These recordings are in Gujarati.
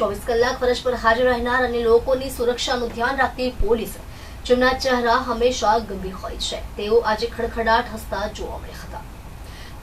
ચોવીસ કલાક ફરજ પર હાજર રહેનાર અને લોકોની સુરક્ષાનું ધ્યાન રાખતી પોલીસ જેમના ચહેરા હંમેશા ગંભીર હોય છે. તેઓ આજે ખડખડાટ હસતા જોવા મળ્યા હતા.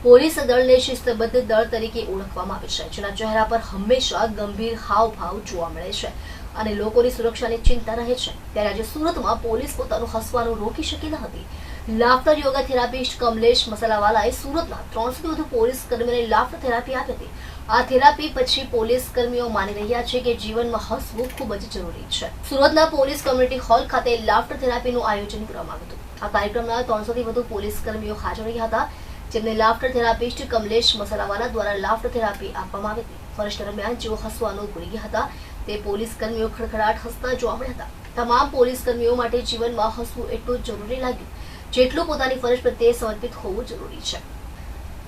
પોલીસ દળને શિસ્તબદ્ધ દળ તરીકે ઓળખવામાં આવે છે. જેના ચહેરા પર હંમેશા ગંભીર હાવભાવ જોવા મળે છે અને લોકોની સુરક્ષાની ચિંતા રહે છે. ત્યારે આજે સુરતમાં પોલીસ પોતાનું હસવાનું રોકી શકી ન હતી. લાફ્ટર યોગા થેરાપિસ્ટ કમલેશ મસાલાવાલાએ સુરતના ત્રણસોથી વધુ પોલીસ કર્મીઓને લાફ્ટર થેરાપી આપી હતી. આ થેરાપી પછી પોલીસ કર્મીઓ માની રહ્યા છે કે જીવનમાં હસવું ખૂબ જ જરૂરી છે. સુરતના પોલીસ કમ્યુનિટી હોલ ખાતે લાફ્ટર થેરાપીનું આયોજન કરવામાં આવ્યું હતું. આ કાર્યક્રમમાં ત્રણસોથી વધુ પોલીસ કર્મીઓ હાજર રહ્યા હતા. જેમને લાફ્ટર થેરાપિસ્ટ કમલેશ મસાલાવાલા દ્વારા લાફ્ટર થેરાપી આપવામાં આવી હતી. ફરજ દરમિયાન જેઓ હસવાનું ભૂલી ગયા હતા, તે પોલીસ કર્મીઓ ખડખડાટ હસતા જોવા મળ્યા હતા. તમામ પોલીસ કર્મીઓ માટે જીવનમાં હસવું એટલું જરૂરી લાગ્યું. જેટલું પોતાની ફરજ પ્રત્યે સમર્પિત હોવું જરૂરી છે.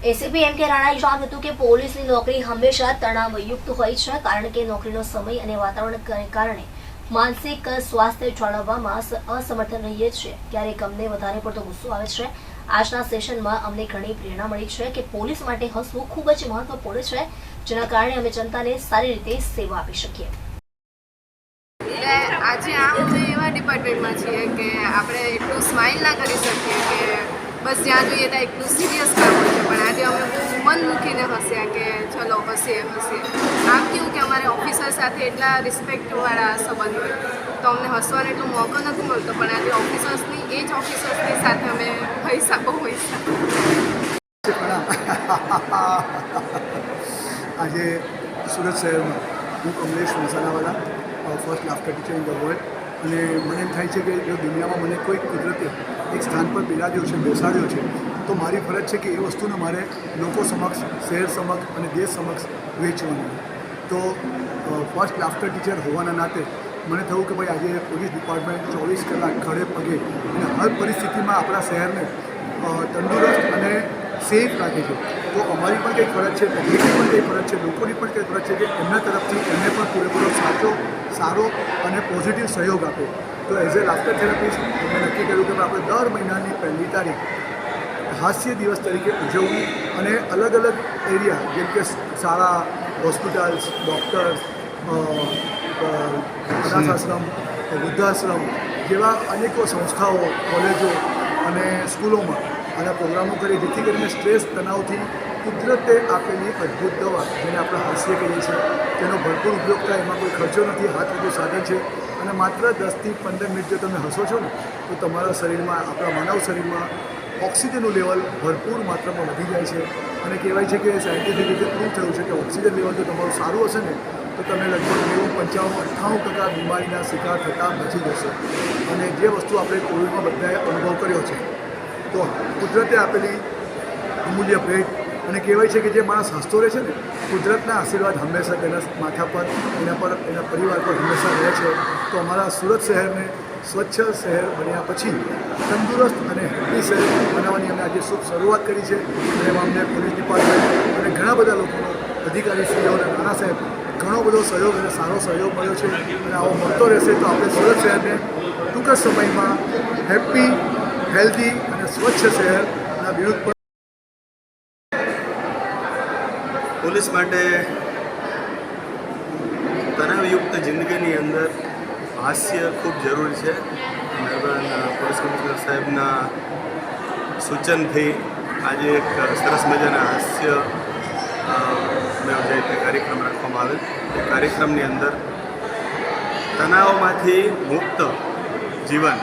એસીપી એમ કે રાણાએ જણાવ્યું હતું કે પોલીસની નોકરી હંમેશા તણાવયુક્ત હોય છે કારણ કે નોકરીનો સમય અને વાતાવરણ કારણે માનસિક સ્વાસ્થ્ય જાળવવામાં અસ- અસમર્થ રહીએ છીએ ક્યારેક અમને વધારે પડતો ગુસ્સો આવે છે. આજના સેશનમાં અમને ઘણી પ્રેરણા મળી છે કે પોલીસ માટે હસવું ખૂબ જ મહત્વપૂર્ણ છે, જેના કારણે અમે જનતાને સારી રીતે સેવા આપી શકીએ. આજે આ અમે એવા ડિપાર્ટમેન્ટમાં છીએ કે આપણે એટલું સ્માઇલ ના કરી શકીએ કે બસ જ્યાં જોઈએ ત્યાં એટલું સિરિયસ કરવું છે. પણ આજે અમે બહુ મન મૂકીને હસ્યા કે ચલો, હસીએ હસીએ. આમ કેવું કે અમારે ઓફિસર સાથે એટલા રિસ્પેક્ટવાળા સંબંધ હોય. તો અમને હસવાનો એટલો મોકો નથી મળતો, પણ આજે ઓફિસર્સની એ જ ઓફિસર્સની સાથે અમે પૈસા, બહુ પૈસા. આજે સુરત શહેરમાં હું Kamlesh Masalawala first laughter teacher in the world અને મને એમ થાય છે કે જો દુનિયામાં મને કોઈ કુદરતે એક સ્થાન પર બિરાજ્યો છે, બેસાડ્યો છે, તો મારી ફરજ છે કે એ વસ્તુને મારે લોકો સમક્ષ, શહેર સમક્ષ અને દેશ સમક્ષ વેચવાની. તો ફર્સ્ટ લાફ્ટર ટીચર હોવાના નાતે મને થયું કે ભાઈ આજે પોલીસ ડિપાર્ટમેન્ટ ચોવીસ કલાક ખડે પગે અને હર પરિસ્થિતિમાં આપણા શહેરને તંદુરસ્ત અને સેફ રાખે છે. તો અમારી પણ કંઈક ફરજ છે, પબ્લિકની પણ કંઈક ફરજ છે, લોકોની પણ કંઈક ફરજ છે કે એમના તરફથી એમને પણ પૂરેપૂરો સાચો, સારો અને પોઝિટિવ સહયોગ આપે. તો એઝ એ લાફ્ટર થેરાપિસ્ટ મેં નક્કી કર્યું કે આપણે દર મહિનાની પહેલી તારીખ હાસ્ય દિવસ તરીકે ઉજવવું અને અલગ અલગ એરિયા, જેમ કે શાળા, હોસ્પિટલ્સ, ડૉક્ટર્સ અનાથાશ્રમ વૃદ્ધાશ્રમ જેવા અનેકો સંસ્થાઓ, કોલેજો અને સ્કૂલોમાં આના પ્રોગ્રામો કરી જેથી કરીને સ્ટ્રેસ, તણાવથી કુદરતે આપેલી અદ્ભુત દવા જેને આપણે હાસ્ય કહીએ છીએ. તેનો ભરપૂર ઉપયોગ થાય એમાં કોઈ ખર્ચો નથી, હાથ બધું સાધન છે. અને માત્ર દસથી પંદર મિનિટ જો તમે હસો છો ને, તો તમારા શરીરમાં, આપણા માનવ શરીરમાં ઓક્સિજનનું લેવલ ભરપૂર માત્રામાં વધી જાય છે. અને કહેવાય છે કે સાયન્ટિફિક રીતે પ્રૂવ થયું છે કે ઓક્સિજન લેવલ જો તમારું સારું હશે ને, તો તમે લગભગ નેવું પંચાવન અઠ્ઠાણું ટકા બીમારીના શિકાર થતાં બચી જશો. અને જે વસ્તુ આપણે કોવિડમાં બધાએ અનુભવ કર્યો છે તો કુદરતે આપેલી અમૂલ્ય ભેટ અને કહેવાય છે કે જે માણસ હસતો રહે છે ને, કુદરતના આશીર્વાદ હંમેશા તેના માથા પર, એના પર, એના પરિવાર પર હંમેશા રહે છે. તો અમારા સુરત શહેરને સ્વચ્છ શહેર બન્યા પછી તંદુરસ્ત અને હેપી શહેર બનાવવાની અમે આજે શુભ શરૂઆત કરી છે. અને અમને પોલીસ ડિપાર્ટમેન્ટ અને ઘણા બધા લોકોનો અધિકારીશ્રીઓ અને નાના સાહેબ ઘણો બધો સહયોગ અને સારો સહયોગ મળ્યો છે. અને આવો મળતો રહેશે તો આપણે સુરત શહેરને ટૂંક જ સમયમાં હેપી હેલ્ધી સ્વચ્છ શહેરના વિરુદ્ધ પોલીસ માટે તણાવયુક્ત જિંદગીની અંદર હાસ્ય ખૂબ જરૂરી છે. પોલીસ કમિશનર સાહેબના સૂચનથી આજે એક સરસ મજાના હાસ્ય અ, તે કાર્યક્રમ રાખવામાં આવેલ એ કાર્યક્રમની અંદર તણાવમાંથી મુક્ત જીવન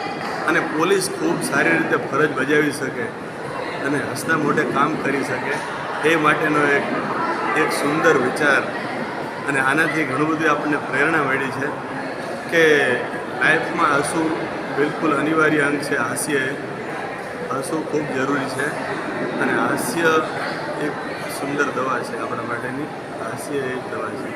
અને પોલીસ ખૂબ સારી રીતે ફરજ બજાવી શકે અને હસતા મોઢે કામ કરી શકે, એ માટેનો એક એક સુંદર વિચાર અને આનાથી ઘણું બધું આપણને પ્રેરણા મળી છે કે લાઈફમાં હસવું બિલકુલ અનિવાર્ય અંગ છે, હાસ્ય. હસવું ખૂબ જરૂરી છે અને હાસ્ય એક સુંદર દવા છે આપણા માટેની, હાસ્ય એક દવા છે